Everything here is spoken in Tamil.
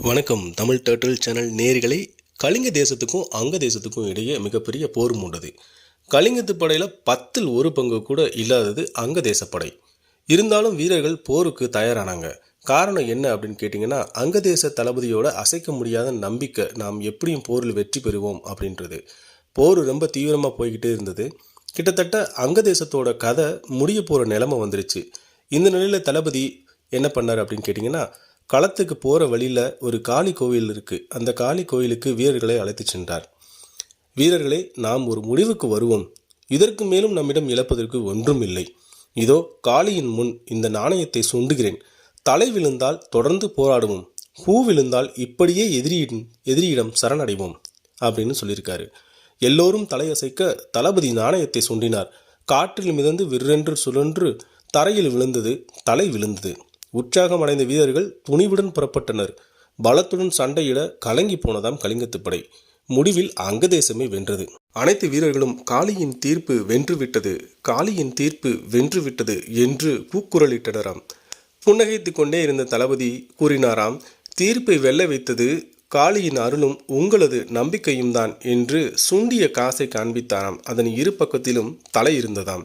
வணக்கம். தமிழ் டர்ட்டில் சேனல் நேர்களை கலிங்க தேசத்துக்கும் அங்க தேசத்துக்கும் இடையே மிகப்பெரிய போர் மூண்டது. கலிங்கத்து படையில் பத்தில் ஒரு பங்கு கூட இல்லாதது அங்க தேசப்படை. இருந்தாலும் வீரர்கள் போருக்கு தயாரானாங்க. காரணம் என்ன அப்படின்னு கேட்டிங்கன்னா அங்கதேச தளபதியோட அசைக்க முடியாத நம்பிக்கை நாம் எப்படியும் போரில் வெற்றி பெறுவோம் அப்படின்றது. போர் ரொம்ப தீவிரமாக போய்கிட்டே இருந்தது. கிட்டத்தட்ட அங்கதேசத்தோட கதை முடிய போகிற நிலமை வந்துருச்சு. இந்த நிலையில் தளபதி என்ன பண்ணார் அப்படின்னு கேட்டிங்கன்னா களத்துக்கு போகிற வழியில் ஒரு காளி கோவில் இருக்குது அந்த காளி கோயிலுக்கு வீரர்களை அழைத்து சென்றார். வீரர்களே நாம் ஒரு முடிவுக்கு வருவோம். இதற்கு மேலும் நம்மிடம் இழப்பதற்கு ஒன்றும் இல்லை இதோ காளியின் முன் இந்த நாணயத்தை சுண்டுகிறேன். தலை விழுந்தால் தொடர்ந்து போராடுவோம். பூ விழுந்தால் இப்படியே எதிரியின் எதிரியிடம் சரணடைவோம் அப்படின்னு சொல்லியிருக்காரு. எல்லோரும் தலையசைக்க தளபதி நாணயத்தை சுண்டினார். காற்றில் மிதந்து விற்றென்று சுழன்று தரையில் விழுந்தது தலை விழுந்தது. உற்சாகமடைந்த வீரர்கள் துணிவுடன் புறப்பட்டனர். பலத்துடன் சண்டையிட கலங்கி போனதாம் கலிங்கத்து படை. முடிவில் அங்கதேசமே வென்றது. அனைத்து வீரர்களும் காளியின் தீர்ப்பு வென்றுவிட்டது காளியின் தீர்ப்பு வென்றுவிட்டது என்று கூக்குரலிட்டனராம். புன்னகைத்து கொண்டே இருந்த தளபதி கூறினாராம் தீர்ப்பை வெல்ல வைத்தது காளியின் அருளும் உங்களது நம்பிக்கையும் தான் என்று சுண்டிய காசை காண்பித்தாராம். அதன் இரு பக்கத்திலும் தலை இருந்ததாம்.